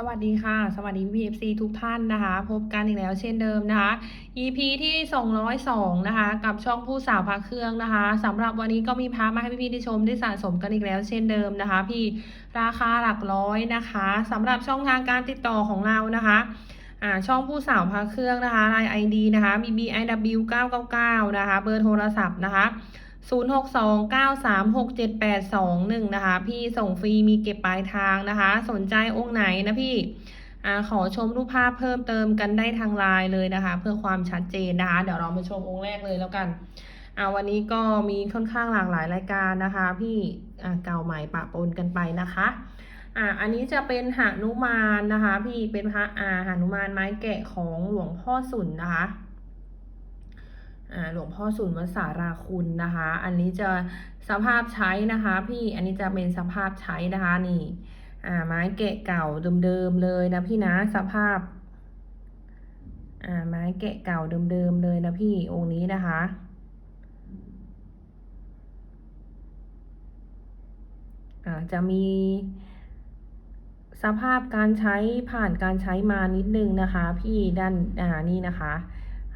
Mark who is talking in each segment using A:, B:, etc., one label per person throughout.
A: สวัสดีค่ะ สวัสดี VFC ทุกท่านนะคะ พบกันอีกแล้วเช่นเดิมนะคะ EP ที่ 202 นะคะ กับช่องผู้สาวพาเครื่องนะคะสำหรับวันนี้ก็มีพามาให้พี่ๆได้ชมได้สะสมกันอีกแล้วเช่นเดิมนะคะ พี่ราคาหลักร้อยนะคะสำหรับช่องทางการติดต่อของเรานะคะอ่าช่องผู้สาวพาเครื่องนะคะราย ID นะคะ BBIW 999นะคะ เบอร์โทรศัพท์นะคะ 0629367821 นะคะ พี่ส่งฟรีมีเก็บปลายทางนะคะ สนใจองค์ไหนนะพี่อขอชมรูปภาพเพิ่มเติมกันได้ทางไลน์เลยนะคะ เพื่อความชัดเจนนะคะ เดี๋ยวเรามาชมองค์แรกเลยแล้วกันวันนี้ก็มีค่อนข้างหลากหลายรายการนะคะ พี่อ่าเก่าใหม่ปะปนกันไปนะคะอ่าอันนี้จะเป็นหานุมานนะคะ พี่เป็นพระอาหานุมานไม้แกะของหลวงพ่อสุนนะคะ หลวงพ่อสุนวสาราคุณนะคะ อันนี้จะสภาพใช้นะคะ พี่อันนี้จะเป็นสภาพใช้นะคะนี่อ่าไม้แกะเก่าเดิมๆเลยนะพี่นะสภาพอ่าไม้แกะเก่าเดิมๆเลยนะพี่องค์นี้นะคะอ่าจะมีสภาพการใช้ผ่านการใช้มานิดนึงนะคะ พี่ด้านอ่านี่นะคะ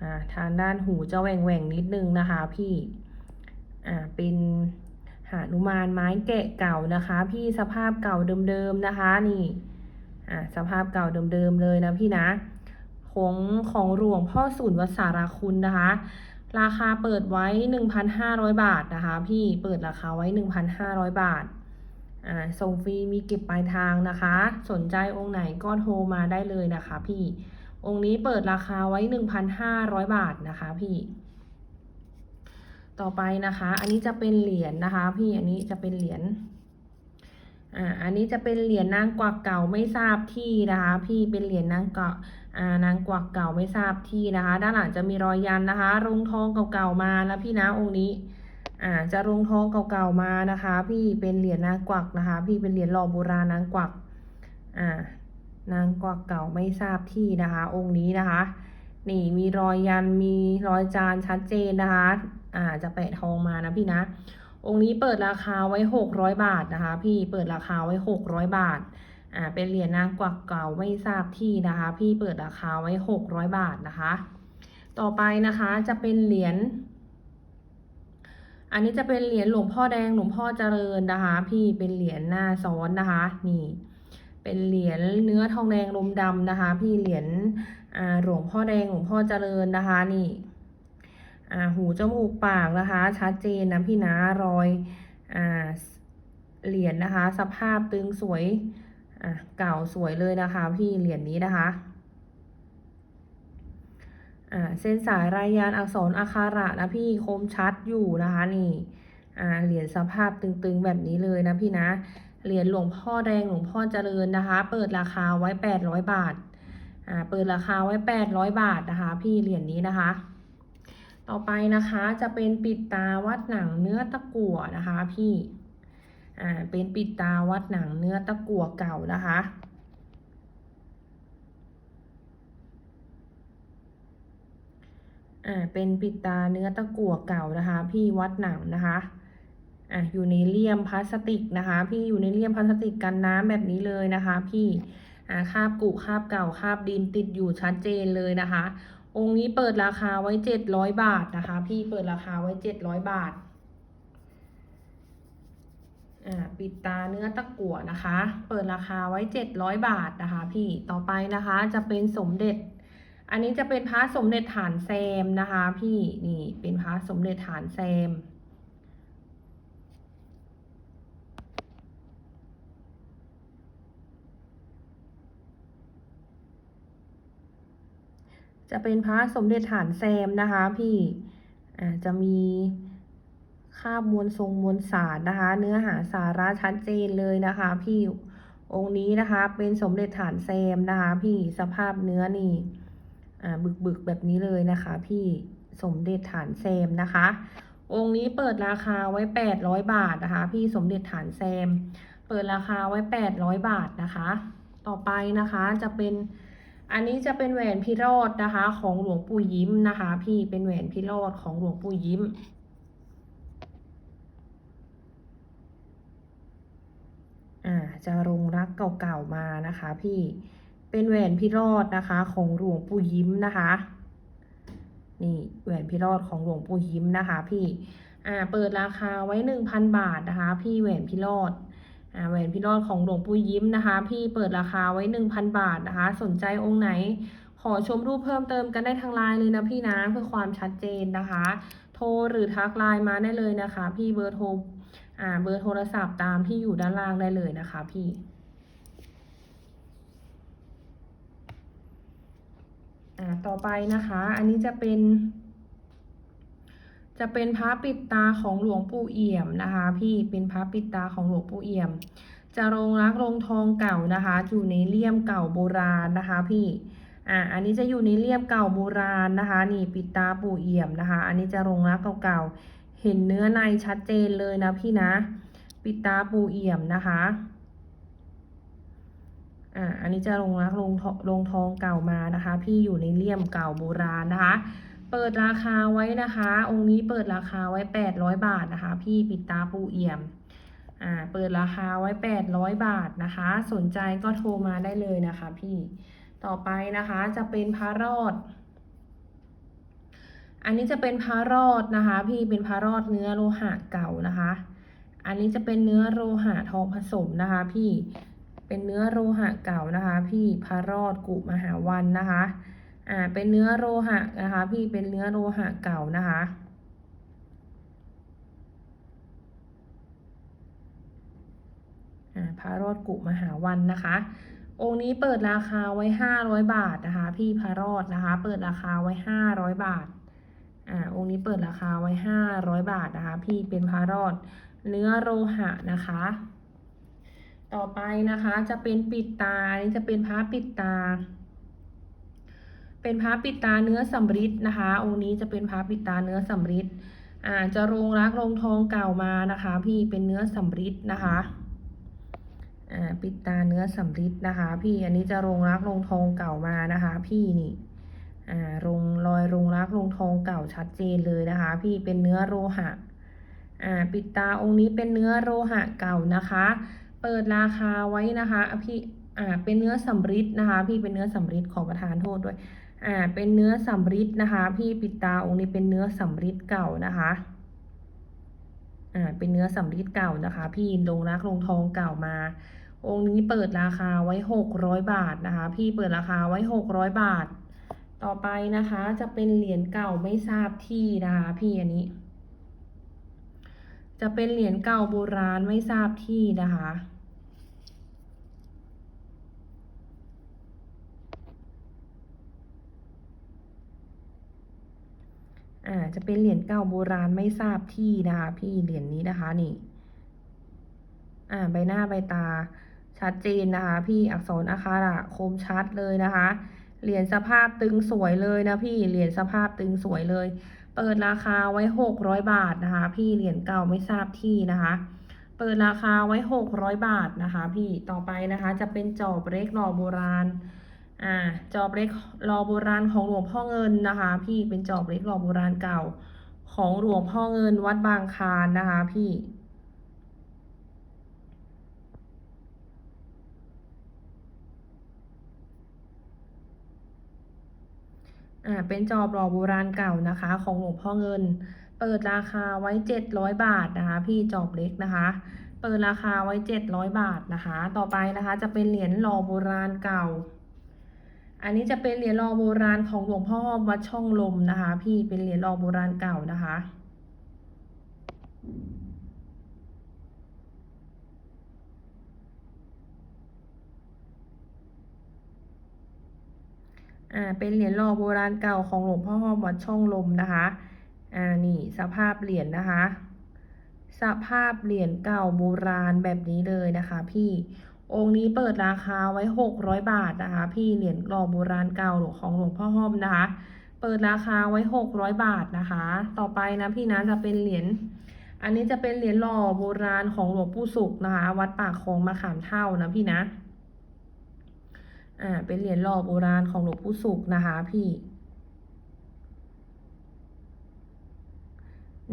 A: อ่าทางด้านหูจะแหว่งแหว่งๆนิดนึงนะคะพี่อ่าเป็นหานุมานไม้แกะเก่านะคะ พี่สภาพเก่าเดิมๆนะคะนี่อ่าสภาพเก่าเดิมๆเลยนะพี่นะของของหลวงพ่อสุนวัดสาราคุณนะคะ ราคาเปิดไว้ 1,500 บาทนะคะ พี่เปิดราคาไว้ 1,500 บาทอ่าส่งฟรีมีเก็บปลายทางนะคะ สนใจองค์ไหนก็โทรมาได้เลยนะคะ พี่ องค์นี้เปิดราคาไว้ 1,500 บาทนะคะพี่ ต่อไปนะคะ อันนี้จะเป็นเหรียญนะคะ พี่ อันนี้จะเป็นเหรียญ อ่า อันนี้จะเป็นเหรียญนางกวักเก่าไม่ทราบที่นะคะ พี่ เป็นเหรียญนางกวักอ่านางกวักเก่าไม่ทราบที่นะคะ ด้านหลังจะมีรอยยันนะคะ รงทองเก่าๆมาแล้วพี่นะองค์นี้ อ่า จะรงทองเก่าๆมานะคะ พี่ เป็นเหรียญนางกวักนะคะ พี่ เป็นเหรียญหล่อโบราณนางกวัก อ่า นางกวักเก่าไม่ทราบที่นะคะ องค์นี้นะคะ นี่มีรอยยันมีรอยจานชัดเจนนะคะอ่าจะแปะทองมานะพี่นะ องค์นี้เปิดราคาไว้หกร้อยบาทนะคะ พี่เปิดราคาไว้หกร้อยบาทอ่าเป็นเหรียญนางกวักเก่าไม่ทราบที่นะคะ พี่เปิดราคาไว้หกร้อยบาทนะคะ ต่อไปนะคะจะเป็นเหรียญอันนี้จะเป็นเหรียญหลวงพ่อแดงหลวงพ่อเจริญนะคะ พี่เป็นเหรียญหน้าซ้อนนะคะ นี่ เป็นเหรียญเนื้อทองแดงลมดำนะคะ พี่เหรียญหลวงพ่อแดงหลวงพ่อเจริญนะคะนี่หูจมูกปากนะคะ ชัดเจนนะพี่นะรอยอเหรียญนะคะ สภาพตึงสวยเก่าสวยเลยนะคะ พี่เหรียญนี้นะคะเส้นสายรายยานอักษรอาคาระนะพี่คมชัดอยู่นะคะนี่เหรียญสภาพตึงๆแบบนี้เลยนะพี่นะ เหรียญหลวงพ่อแดงหลวงพ่อเจริญนะคะ เปิดราคาไว้แปดร้อยบาทอ่าเปิดราคาไว้แปดร้อยบาทนะคะ พี่เหรียญนี้นะคะ ต่อไปนะคะจะเป็นปิดตาวัดหนังเนื้อตะกั่วนะคะ พี่อ่าเป็นปิดตาวัดหนังเนื้อตะกั่วเก่านะคะอ่าเป็นปิดตาเนื้อตะกั่วเก่านะคะ พี่วัดหนังนะคะ อะอยู่ในเลี่ยมพลาสติกนะคะ พี่อยู่ในเลี่ยมพลาสติกกันน้ำแบบนี้เลยนะคะ พี่อ่าคาบกุคาบเก่าคาบดินติดอยู่ชัดเจนเลยนะคะ องค์นี้เปิดราคาไว้เจ็ดร้อยบาทนะคะ พี่เปิดราคาไว้เจ็ดร้อยบาทอ่าปิดตาเนื้อตะกั่วนะคะ เปิดราคาไว้เจ็ดร้อยบาทนะคะ พี่ ต่อไปนะคะจะเป็นสมเด็จ อันนี้จะเป็นพระสมเด็จฐานแซมนะคะ พี่ นี่เป็นพระสมเด็จฐานแซม จะเป็นพระสมเด็จฐานแซมนะคะพี่อ่าจะมีครามวลทรงมวลสารนะคะ เนื้อหาสาระชัดเจนเลยนะคะ พี่องค์นี้นะคะ เป็นสมเด็จฐานแซมนะคะ พี่สภาพเนื้อนี่อ่าบึกบึกๆแบบนี้เลยนะคะ พี่สมเด็จฐานแซมนะคะ องค์นี้เปิดราคาไว้แปดร้อยบาทนะคะ พี่สมเด็จฐานแซม เปิดราคาไว้แปดร้อยบาทนะคะ ต่อไปนะคะจะเป็น อันนี้จะเป็นแหวนพิโรธนะคะ ของหลวงปู่ยิ้มนะคะ พี่เป็นแหวนพิโรธของหลวงปู่ยิ้ม อ่าจะลงรักเก่าๆมานะคะ พี่เป็นแหวนพี่รอดนะคะ ของหลวงปู่ยิ้มนะคะนี่แหวนพี่รอดของหลวงปู่ยิ้มนะคะ พี่อ่าเปิดราคาไว้หนึ่งพันบาทนะคะ พี่แหวนพี่รอด แหวนพี่รอดของหลวงปู่ยิ้มนะคะ พี่เปิดราคาไว้หนึ่งพันบาทนะคะ สนใจองค์ไหน ขอชมรูปเพิ่มเติมกันได้ทางไลน์เลยนะพี่นะเพื่อความชัดเจนนะคะ โทรหรือทักไลน์มาได้เลยนะคะ พี่เบอร์โทรอ่าเบอร์โทรศัพท์ตามที่อยู่ด้านล่างได้เลยนะคะพี่อ่าต่อไปนะคะ อันนี้จะเป็น จะเป็นพระปิดตาของหลวงปู่เอี่ยมนะคะ พี่เป็นพระปิดตาของหลวงปู่เอี่ยม จะลงรักลงทองเก่านะคะอยู่ในเลี่ยมเก่าโบราณนะคะ พี่อ่าอันนี้จะอยู่ในเลี่ยมเก่าโบราณนะคะ นี่ปิดตาปู่เอี่ยมนะคะ อันนี้จะลงรักเก่าๆเห็นเนื้อในชัดเจนเลยนะพี่นะ ปิดตาปู่เอี่ยมนะคะอ่าอันนี้จะลงรักลงทองลงทองเก่ามานะคะ พี่อยู่ในเลี่ยมเก่าโบราณนะคะ เปิดราคาไว้นะคะ องค์นี้เปิดราคาไว้แปดร้อยบาทนะคะ พี่ปิดตาปูเอี่ยมอ่าเปิดราคาไว้แปดร้อยบาทนะคะ สนใจก็โทรมาได้เลยนะคะพี่ต่อไปนะคะจะเป็นพระรอด อันนี้จะเป็นพระรอดนะคะ พี่เป็นพระรอดเนื้อโลหะเก่านะคะ อันนี้จะเป็นเนื้อโลหะทองผสมนะคะ พี่เป็นเนื้อโลหะเก่านะคะ พี่พระรอดกุมหาวันนะคะ อ่าเป็นเนื้อโลหะนะคะ พี่เป็นเนื้อโลหะเก่านะคะพระรอดกุมหาวันนะคะ องค์นี้เปิดราคาไว้ห้าร้อยบาทนะคะ พี่พระรอดนะคะ เปิดราคาไว้ห้าร้อยบาทอ่าองค์นี้เปิดราคาไว้ห้าร้อยบาทนะคะ พี่เป็นพระรอดเนื้อโลหะนะคะ ต่อไปนะคะจะเป็นปิดตาอันนี้จะเป็นพระปิดตา เป็นพระปิดตาเนื้อสำริดนะคะ องค์นี้จะเป็นพระปิดตาเนื้อสำริดอ่าจะลงรักลงทองเก่ามานะคะ พี่เป็นเนื้อสำริดนะคะอ่าปิดตาเนื้อสำริดนะคะ พี่อันนี้จะลงรักลงทองเก่ามานะคะ พี่นี่อ่าลงรอยลงรักลงทองเก่าชัดเจนเลยนะคะ พี่เป็นเนื้อโลหะอ่าปิดตาองค์นี้เป็นเนื้อโลหะเก่านะคะ เปิดราคาไว้นะคะอะพี่อ่าเป็นเนื้อสำริดนะคะ พี่เป็นเนื้อสำริดขอประทานโทษด้วย อ่าเป็นเนื้อสำริดนะคะ พี่ปิดตาองค์นี้เป็นเนื้อสำริดเก่านะคะอ่าเป็นเนื้อสำริดเก่านะคะ พี่ลงรักลงทองเก่ามา องค์นี้เปิดราคาไว้หกร้อยบาทนะคะ พี่เปิดราคาไว้หกร้อยบาท ต่อไปนะคะ จะเป็นเหรียญเก่าไม่ทราบที่นะคะพี่อันนี้ จะเป็นเหรียญเก่าโบราณไม่ทราบที่นะคะ อ่าจะเป็นเหรียญเก่าโบราณไม่ทราบที่นะคะพี่เหรียญนี้นะคะนี่ อ่าใบหน้าใบตาชัดเจนนะคะ พี่อักษรอาคาระคมชัดเลยนะคะเหรียญสภาพตึงสวยเลยนะพี่เหรียญสภาพตึงสวยเลย เปิดราคาไว้หกร้อยบาทนะคะ พี่เหรียญเก่าไม่ทราบที่นะคะ เปิดราคาไว้หกร้อยบาทนะคะ พี่ต่อไปนะคะ จะเป็นจอบเล็กหล่อโบราณ อ่าจอบเล็กหล่อโบราณของหลวงพ่อเงินนะคะ พี่เป็นจอบเล็กหล่อโบราณเก่า ของหลวงพ่อเงินวัดบางคานนะคะพี่อ่าเป็นจอบหล่อโบราณเก่านะคะ ของหลวงพ่อเงิน เปิดราคาไว้เจ็ดร้อยบาทนะคะ พี่จอบเล็กนะคะ เปิดราคาไว้เจ็ดร้อยบาทนะคะ ต่อไปนะคะจะเป็นเหรียญหล่อโบราณเก่า อันนี้จะเป็นเหรียญหล่อโบราณของหลวงพ่อวัดช่องลมนะคะ พี่เป็นเหรียญหล่อโบราณเก่านะคะ อ่าเป็นเหรียญหล่อโบราณเก่าของหลวงพ่อวัดช่องลมนะคะ อ่านี่สภาพเหรียญนะคะ สภาพเหรียญเก่าโบราณแบบนี้เลยนะคะ พี่ องค์นี้เปิดราคาไว้หกร้อยบาทนะคะ พี่เหรียญหล่อโบราณเก่าของหลวงพ่อห้อมนะคะ เปิดราคาไว้หกร้อยบาทนะคะ ต่อไปนะพี่นะจะเป็นเหรียญอันนี้จะเป็นเหรียญหล่อโบราณของหลวงปู่ศุกร์นะคะ วัดปากคลองมะขามเท่านะพี่นะอ่าเป็นเหรียญหล่อโบราณของหลวงปู่ศุกร์นะคะพี่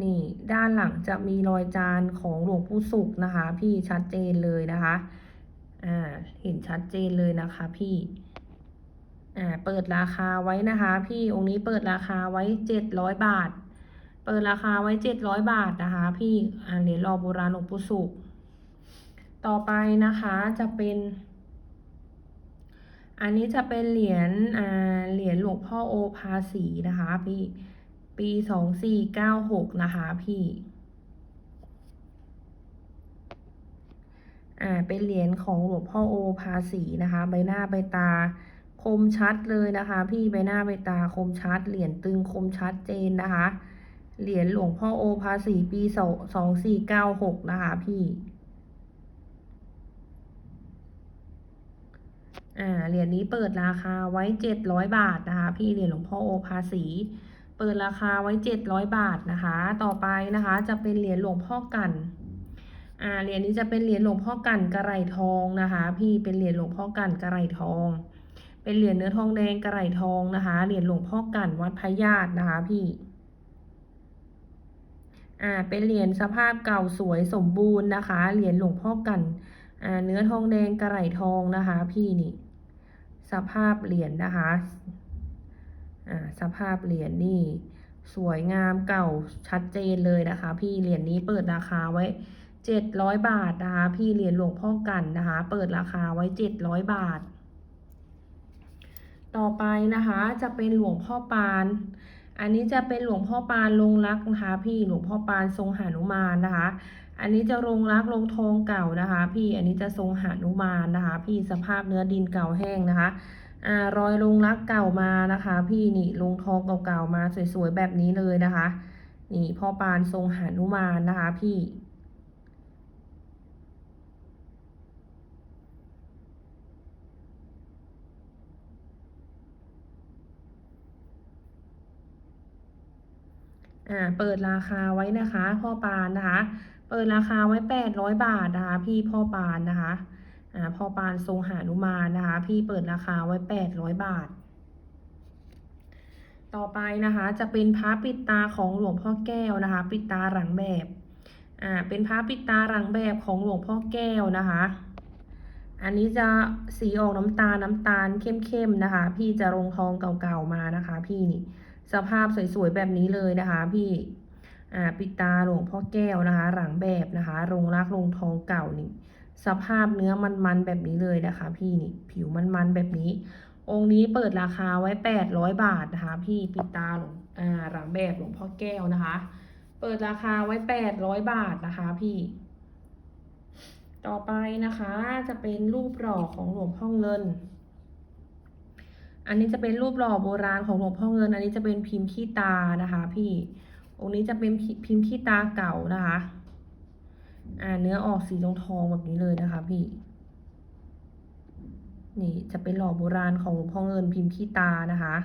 A: นี่ด้านหลังจะมีรอยจานของหลวงปู่ศุกร์นะคะ พี่ชัดเจนเลยนะคะ อ่าเห็นชัดเจนเลยนะคะพี่อ่าเปิดราคาไว้นะคะ พี่องค์นี้เปิดราคาไว้เจ็ดร้อยบาท เปิดราคาไว้เจ็ดร้อยบาทนะคะ พี่อ่าเหรียญรอโบราณหลวงปู่สุขต่อไปนะคะจะเป็น อันนี้จะเป็นเหรียญอ่าเหรียญหลวงพ่อโอภาสีนะคะ พี่ปีสองสี่เก้าหกนะคะ พี่ อ่าเป็นเหรียญของหลวงพ่อโอภาสีนะคะ ใบหน้าใบตาคมชัดเลยนะคะ พี่ใบหน้าใบตาคมชัด เหรียญตึงคมชัดเจนนะคะ เหรียญหลวงพ่อโอภาสีปีสองสี่เก้าหกนะคะพี่อ่าเหรียญนี้เปิดราคาไว้เจ็ดร้อยบาทนะคะ พี่เหรียญหลวงพ่อโอภาสีเปิดราคาไว้เจ็ดร้อยบาทนะคะ ต่อไปนะคะ จะเป็นเหรียญหลวงพ่อกัน อ่าเหรียญนี้จะเป็นเหรียญหลวงพ่อกันกระไรทองนะคะ พี่เป็นเหรียญหลวงพ่อกันกระไรทอง เป็นเหรียญเนื้อทองแดงกระไรทองนะคะ เหรียญหลวงพ่อกันวัดพระญาตินะคะพี่อ่าเป็นเหรียญสภาพเก่าสวยสมบูรณ์นะคะ เหรียญหลวงพ่อกันอ่าเนื้อทองแดงกระไรทองนะคะ พี่นี่ สภาพเหรียญนะคะอ่าสภาพเหรียญนี่ สวยงามเก่าชัดเจนเลยนะคะ พี่เหรียญนี้เปิดราคาไว้ เจ็ดร้อยบาทนะคะ พี่เหรียญหลวงพ่อกันนะคะ เปิดราคาไว้เจ็ดร้อยบาท ต่อไปนะคะจะเป็นหลวงพ่อปาน อันนี้จะเป็นหลวงพ่อปานลงรักนะคะ พี่หลวงพ่อปานทรงหานุมานนะคะ อันนี้จะลงรักลงทองเก่านะคะ พี่อันนี้จะทรงหานุมานนะคะ พี่สภาพเนื้อดินเก่าแห้งนะคะอ่ารอยลงรักเก่ามานะคะ พี่นี่ลงทองเก่าๆมาสวยๆแบบนี้เลยนะคะ นี่พ่อปานทรงหานุมานนะคะ พี่ อ่าเปิดราคาไว้นะคะ พ่อปานนะคะ เปิดราคาไว้แปดร้อยบาทนะคะ พี่พ่อปานนะคะอ่าพ่อปานทรงหานุมานนะคะ พี่เปิดราคาไว้แปดร้อยบาท ต่อไปนะคะจะเป็นพระปิดตาของหลวงพ่อแก้วนะคะ ปิดตาหลังแบบอ่าเป็นพระปิดตาหลังแบบของหลวงพ่อแก้วนะคะอันนี้จะสีออกน้ำตาลน้ำตาลเข้มๆนะคะ พี่จะลงทองเก่าๆมานะคะ พี่นี่ สภาพสวยๆแบบนี้เลยนะคะพี่อ่าปิตาหลวงพ่อแก้วนะคะ หลังแบบนะคะลงรักลงทองเก่านี่ สภาพเนื้อมันๆแบบนี้เลยนะคะ พี่นี่ผิวมันๆแบบนี้ องค์นี้เปิดราคาไว้แปดร้อยบาทนะคะพี่ปิตาหลวงอ่าหลังแบบหลวงพ่อแก้วนะคะ เปิดราคาไว้แปดร้อยบาทนะคะ พี่ ต่อไปนะคะจะเป็นรูปหล่อของหลวงพ่อเงิน อันนี้จะเป็นรูปหล่อโบราณของหลวงพ่อเงิน อันนี้จะเป็นพิมพ์ขี้ตานะคะ พี่ องค์นี้จะเป็นพิมพ์ขี้ตาเก่านะคะ อ่าเนื้อออกสีทองทองแบบนี้เลยนะคะ พี่ นี่จะเป็นหล่อโบราณของหลวงพ่อเงินพิมพ์ขี้ตานะคะ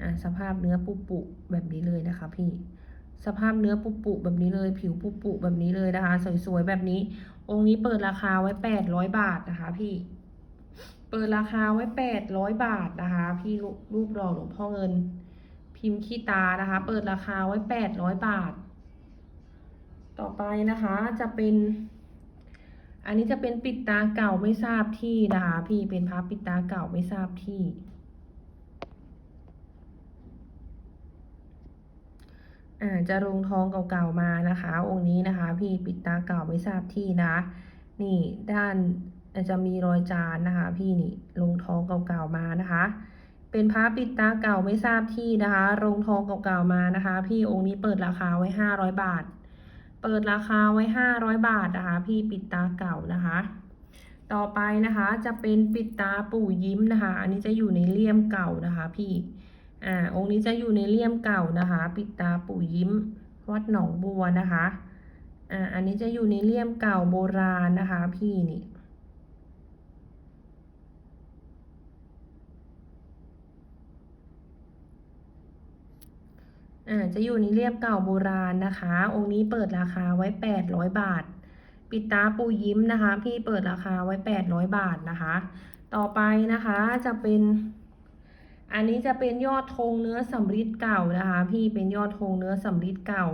A: อ่าสภาพเนื้อปุปุแบบนี้เลยนะคะ พี่ สภาพเนื้อปุปุแบบนี้เลย ผิวปุปุแบบนี้เลยนะคะ สวยๆแบบนี้ องค์นี้เปิดราคาไว้แปดร้อยบาทนะคะ พี่ เปิดราคาไว้แปดร้อยบาทนะคะ พี่รูรูปหล่อหลวงพ่อเงิน พิมพ์ขี้ตานะคะ เปิดราคาไว้แปดร้อยบาท ต่อไปนะคะจะเป็น อันนี้จะเป็นปิดตาเก่าไม่ทราบที่นะคะ พี่เป็นพระปิดตาเก่าไม่ทราบที่ อ่าจะลงทองเก่าๆมานะคะ องค์นี้นะคะ พี่ปิดตาเก่าไม่ทราบที่นะ นี่ด้าน จะมีรอยจานนะคะ พี่นี่ลงทองเก่าๆมานะคะ เป็นพระปิดตาเก่าไม่ทราบที่นะคะลงทองเก่าๆมานะคะ พี่องค์นี้เปิดราคาไว้ห้าร้อยบาท เปิดราคาไว้ห้าร้อยบาทนะคะ พี่ปิดตาเก่านะคะ ต่อไปนะคะจะเป็นปิดตาปู่ยิ้มนะคะ อันนี้จะอยู่ในเลี่ยมเก่านะคะ พี่อ่าองค์นี้จะอยู่ในเลี่ยมเก่านะคะ ปิดตาปู่ยิ้ม วัดหนองบัวนะคะอ่าอันนี้จะอยู่ในเลี่ยมเก่าโบราณนะคะ พี่นี่ อ่าจะอยู่ในเรียบเก่าโบราณนะคะ องค์นี้เปิดราคาไว้แปดร้อยบาท ปิดตาปูยิ้มนะคะ พี่เปิดราคาไว้แปดร้อยบาทนะคะ ต่อไปนะคะจะเป็น อันนี้จะเป็นยอดธงเนื้อสำริดเก่านะคะ พี่เป็นยอดธงเนื้อสำริดเก่า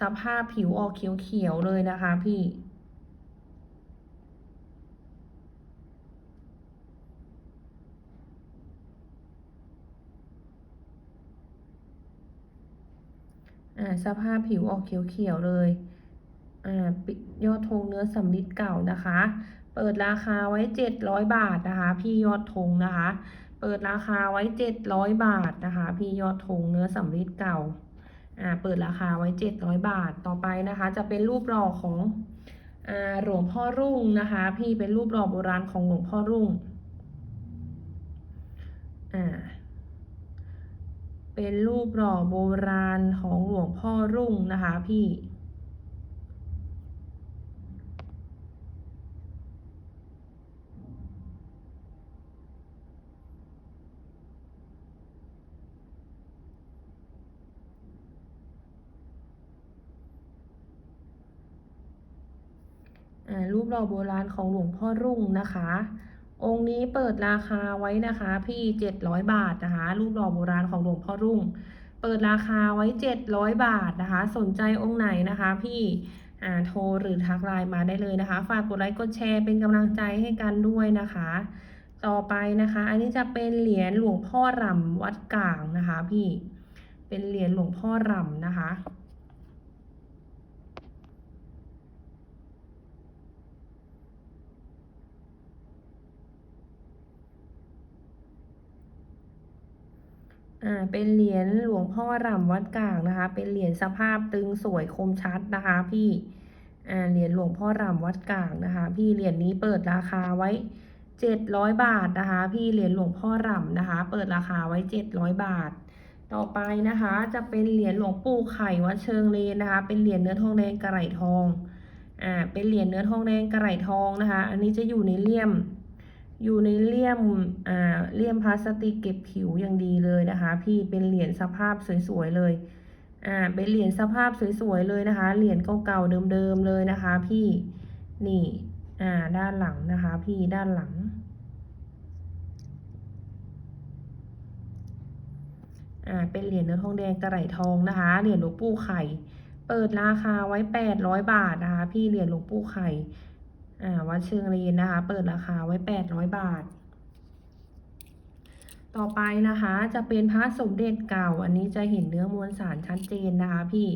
A: สภาพผิวออกเขียวๆเลยนะคะ พี่ สภาพผิวออกเขียวๆเลยอ่ายอดธงเนื้อสำริดเก่านะคะ เปิดราคาไว้ 700 บาทนะคะ พี่ยอดธงนะคะ เปิดราคาไว้ 700 บาทนะคะ พี่ยอดธงเนื้อสำริดเก่าอ่าเปิดราคาไว้ 700 บาทต่อไปนะคะ จะเป็นรูปหล่อของอ่าหลวงพ่อรุ่งนะคะ พี่เป็นรูปหล่อโบราณของหลวงพ่อรุ่งอ่า เป็นรูปหล่อโบราณของหลวงพ่อรุ่งนะคะพี่อ่ารูปหล่อโบราณของหลวงพ่อรุ่งนะคะ องค์นี้เปิดราคาไว้นะคะ พี่เจ็ดร้อยบาทนะคะ รูปหล่อโบราณของหลวงพ่อรุ่ง เปิดราคาไว้เจ็ดร้อยบาทนะคะ สนใจองค์ไหนนะคะ พี่อ่าโทรหรือทักไลน์มาได้เลยนะคะ ฝากกดไลค์กดแชร์เป็นกำลังใจให้กันด้วยนะคะ ต่อไปนะคะ อันนี้จะเป็นเหรียญหลวงพ่อรำวัดกลางนะคะ พี่ เป็นเหรียญหลวงพ่อรำนะคะ อ่าเป็นเหรียญหลวงพ่อรำวัดกลางนะคะ เป็นเหรียญสภาพตึงสวยคมชัดนะคะพี่อ่าเหรียญหลวงพ่อรำวัดกลางนะคะ พี่เหรียญนี้เปิดราคาไว้เจ็ดร้อยบาทนะคะ พี่เหรียญหลวงพ่อรำนะคะ เปิดราคาไว้เจ็ดร้อยบาท ต่อไปนะคะ จะเป็นเหรียญหลวงปู่ไข่วัดเชิงเลนนะคะ เป็นเหรียญเนื้อทองแดงกระไหลทองอ่าเป็นเหรียญเนื้อทองแดงกระไหลทองนะคะ อันนี้จะอยู่ในเลี่ยม อยู่ในเลี่ยมอ่าเลี่ยมพลาสติกเก็บผิวอย่างดีเลยนะคะ พี่เป็นเหรียญสภาพสวยๆเลยอ่าเป็นเหรียญสภาพสวยๆเลยนะคะ เหรียญเก่าๆเดิมๆเลยนะคะ พี่นี่อ่าด้านหลังนะคะ พี่ด้านหลังอ่าเป็นเหรียญเนื้อทองแดงกระไหลทองนะคะเหรียญหลวงปู่ไข่ เปิดราคาไว้แปดร้อยบาทนะคะ พี่เหรียญหลวงปู่ไข่ อ่าวัดเชิงเลนนะคะ เปิดราคาไว้แปดร้อยบาท ต่อไปนะคะจะเป็นพระสมเด็จเก่า อันนี้จะเห็นเนื้อมวลสารชัดเจนนะคะ พี่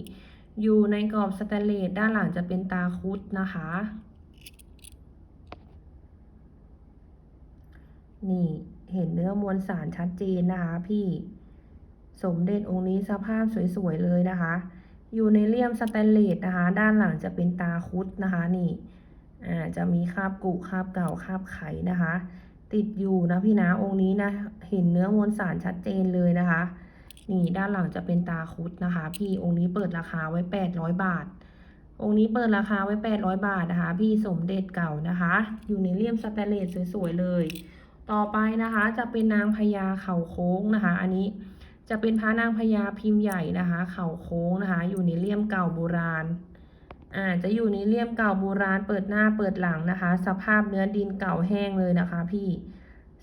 A: อยู่ในกรอบสแตนเลสด้านหลังจะเป็นตาคุดนะคะ นี่เห็นเนื้อมวลสารชัดเจนนะคะ พี่สมเด็จองค์นี้สภาพสวยๆเลยนะคะ อยู่ในเลี่ยมสแตนเลสนะคะ ด้านหลังจะเป็นตาคุดนะคะนี่ อ่าจะมีคราบกุคราบเก่าคราบไขนะคะ ติดอยู่นะพี่นะองค์นี้นะเห็นเนื้อมวลสารชัดเจนเลยนะคะ นี่ด้านหลังจะเป็นตาคุดนะคะ พี่องค์นี้เปิดราคาไว้แปดร้อยบาท องค์นี้เปิดราคาไว้แปดร้อยบาทนะคะ พี่สมเด็จเก่านะคะ อยู่ในเลี่ยมสแตนเลสสวยๆเลย ต่อไปนะคะจะเป็นนางพญาเข่าโค้งนะคะ อันนี้จะเป็นพระนางพญาพิมพ์ใหญ่นะคะ เข่าโค้งนะคะ อยู่ในเลี่ยมเก่าโบราณ อ่าจะอยู่ในเลี่ยมเก่าโบราณเปิดหน้าเปิดหลังนะคะ สภาพเนื้อดินเก่าแห้งเลยนะคะ พี่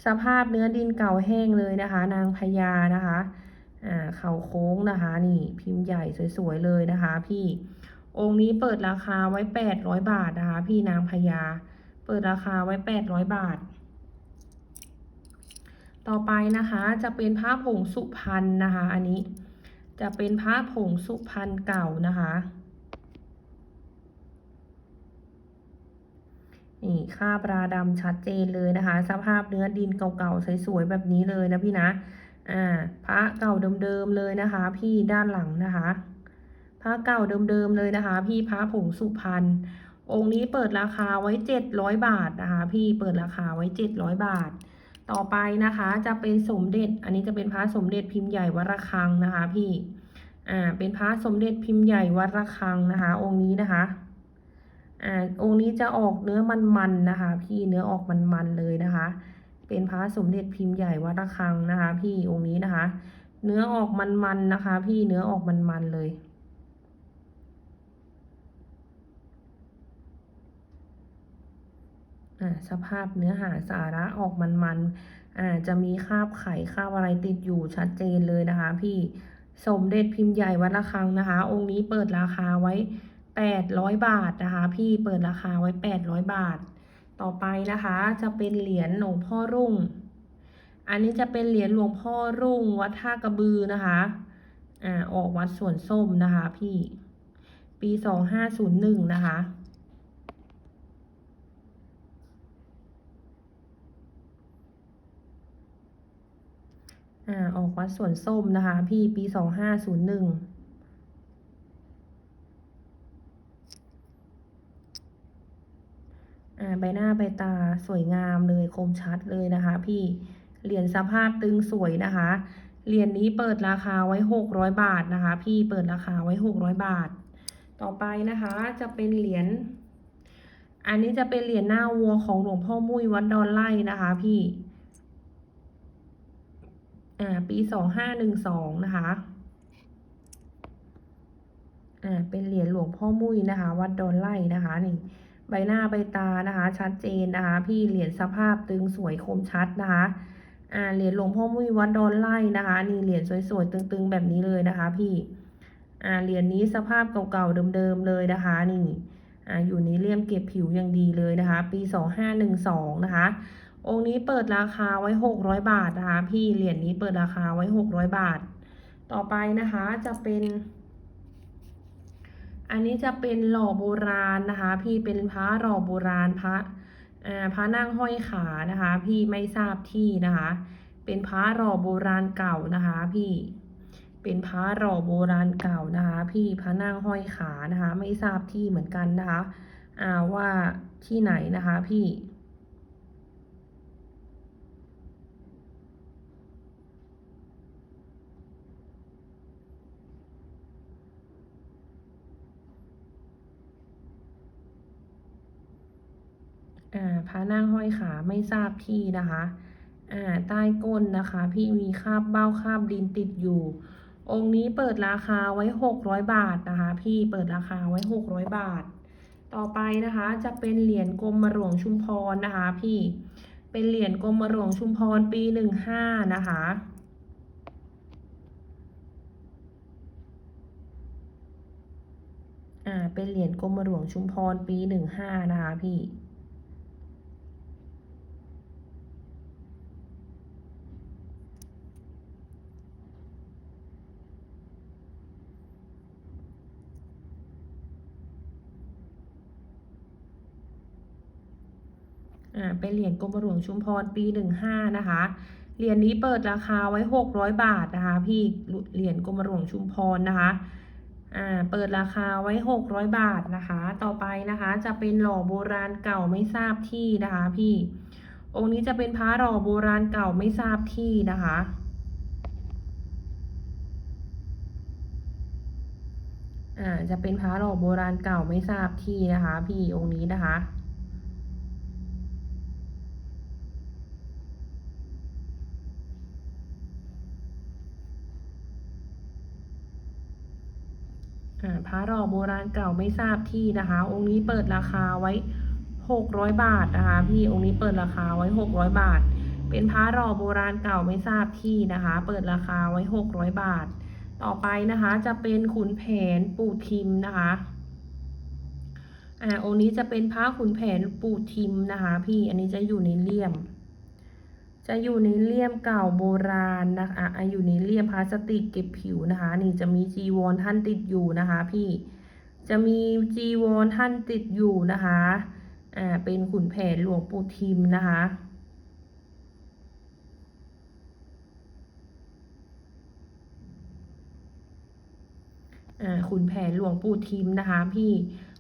A: สภาพเนื้อดินเก่าแห้งเลยนะคะ นางพญานะคะอ่าเข่าโค้งนะคะ นี่พิมพ์ใหญ่สวยๆเลยนะคะ พี่องค์นี้เปิดราคาไว้แปดร้อยบาทนะคะ พี่นางพญาเปิดราคาไว้แปดร้อยบาท ต่อไปนะคะจะเป็นพระผงสุพรรณนะคะ อันนี้จะเป็นพระผงสุพรรณเก่านะคะ นี่คราบราดำชัดเจนเลยนะคะ สภาพเนื้อดินเก่าๆสวยๆแบบนี้เลยนะพี่นะอ่าพระเก่าเดิมๆเลยนะคะ พี่ด้านหลังนะคะพระเก่าเดิมๆเลยนะคะ พี่พระผงสุพรรณองค์นี้เปิดราคาไว้เจ็ดร้อยบาทนะคะ พี่เปิดราคาไว้เจ็ดร้อยบาท ต่อไปนะคะจะเป็นสมเด็จ อันนี้จะเป็นพระสมเด็จพิมพ์ใหญ่วัดระฆังนะคะ พี่อ่าเป็นพระสมเด็จพิมพ์ใหญ่วัดระฆังนะคะ องค์นี้นะคะ อ่าองค์นี้จะออกเนื้อมันๆนะคะ พี่เนื้อออกมันๆเลยนะคะ เป็นพระสมเด็จพิมพ์ใหญ่วัดระฆังนะคะ พี่องค์นี้นะคะ เนื้อออกมันๆนะคะ พี่เนื้อออกมันๆเลยอ่าสภาพเนื้อหาสาระออกมันๆอ่าจะมีคาบไข่คาบอะไรติดอยู่ชัดเจนเลยนะคะ พี่สมเด็จพิมพ์ใหญ่วัดระฆังนะคะ องค์นี้เปิดราคาไว้ แปดร้อยบาทนะคะ พี่เปิดราคาไว้แปดร้อยบาท ต่อไปนะคะ จะเป็นเหรียญหลวงพ่อรุ่ง อันนี้จะเป็นเหรียญหลวงพ่อรุ่งวัดท่ากระบือนะคะอ่าออกวัดสวนส้มนะคะ พี่ ปีสองห้าศูนย์หนึ่งนะคะอ่าออกวัดสวนส้มนะคะ พี่ปีสองห้าศูนย์หนึ่งอ่า ใบหน้าใบตาสวยงามเลยคมชัดเลยนะคะ พี่เหรียญสภาพตึงสวยนะคะเหรียญนี้เปิดราคาไว้หกร้อยบาทนะคะ พี่เปิดราคาไว้หกร้อยบาท ต่อไปนะคะจะเป็นเหรียญอันนี้จะเป็นเหรียญหน้าวัวของหลวงพ่อมุ้ยวัดดอนไล่นะคะ พี่อ่าปีสองห้าหนึ่งสองนะคะอ่าเป็นเหรียญหลวงพ่อมุ้ยนะคะ วัดดอนไล่นะคะนี่ ใบหน้าใบตานะคะ ชัดเจนนะคะ พี่เหรียญสภาพตึงสวยคมชัดนะคะอ่าเหรียญหลวงพ่อมุ้ยวัดดอนไล่นะคะนี่เหรียญสวยๆตึงๆแบบนี้เลยนะคะ พี่อ่าเหรียญนี้สภาพเก่าๆเดิมๆเลยนะคะ นี่อ่าอยู่ในเลี่ยมเก็บผิวอย่างดีเลยนะคะ ปีสองห้าหนึ่งสองนะคะ องค์นี้เปิดราคาไว้หกร้อยบาทนะคะ พี่เหรียญนี้เปิดราคาไว้หกร้อยบาท ต่อไปนะคะจะเป็น อันนี้จะเป็นหล่อโบราณนะคะ พี่เป็นพระหล่อโบราณพระอ่าพระนั่งห้อยขานะคะ พี่ไม่ทราบที่นะคะ เป็นพระหล่อโบราณเก่านะคะ พี่ เป็นพระหล่อโบราณเก่านะคะ พี่พระนั่งห้อยขานะคะ ไม่ทราบที่เหมือนกันนะคะอ่าว่าที่ไหนนะคะ พี่ พระนั่งห้อยขาไม่ทราบที่นะคะอ่าใต้ก้นนะคะ พี่มีคราบเบ้าคราบดินติดอยู่ องค์นี้เปิดราคาไว้หกร้อยบาทนะคะ พี่เปิดราคาไว้หกร้อยบาท ต่อไปนะคะจะเป็นเหรียญกรมหลวงชุมพรนะคะ พี่เป็นเหรียญกรมหลวงชุมพรปีหนึ่งห้านะคะอ่าเป็นเหรียญกรมหลวงชุมพรปีหนึ่งห้านะคะพี่ อ่าเป็นเหรียญกรมหลวงชุมพรปีหนึ่งห้านะคะ เหรียญนี้เปิดราคาไว้หกร้อยบาทนะคะ พี่เหรียญกรมหลวงชุมพรนะคะอ่าเปิดราคาไว้หกร้อยบาทนะคะ ต่อไปนะคะจะเป็นหล่อโบราณเก่าไม่ทราบที่นะคะ พี่ องค์นี้จะเป็นพระหล่อโบราณเก่าไม่ทราบที่นะคะอ่าจะเป็นพระหล่อโบราณเก่าไม่ทราบที่นะคะ พี่องค์นี้นะคะ พระหล่อโบราณเก่าไม่ทราบที่นะคะ องค์นี้เปิดราคาไว้หกร้อยบาทนะคะ พี่องค์นี้เปิดราคาไว้หกร้อยบาท เป็นพระหล่อโบราณเก่าไม่ทราบที่นะคะ เปิดราคาไว้หกร้อยบาท ต่อไปนะคะจะเป็นขุนแผนปู่ทิมนะคะอ่าองค์นี้จะเป็นพระขุนแผนปู่ทิมนะคะ พี่อันนี้จะอยู่ในเลี่ยม จะอยู่ในเลี่ยมเก่าโบราณนะคะอะอยู่ในเลี่ยมพลาสติกเก็บผิวนะคะ นี่จะมีจีวรท่านติดอยู่นะคะ พี่จะมีจีวรท่านติดอยู่นะคะอ่าเป็นขุนแผนหลวงปู่ทิมนะคะอ่าขุนแผนหลวงปู่ทิมนะคะ พี่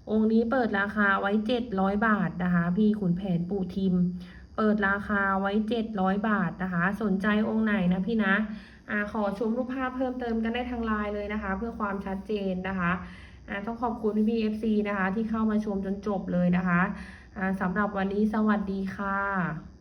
A: องค์นี้เปิดราคาไว้เจ็ดร้อยบาทนะคะ พี่ขุนแผนปู่ทิม เปิดราคาไว้เจ็ดร้อยบาทนะคะ สนใจองค์ไหนนะพี่นะอาขอชมรูปภาพเพิ่มเติมกันได้ทางไลน์เลยนะคะ เพื่อความชัดเจนนะคะอาต้องขอบคุณพี่เอฟซีนะคะ ที่เข้ามาชมจนจบเลยนะคะอาสำหรับวันนี้สวัสดีค่ะ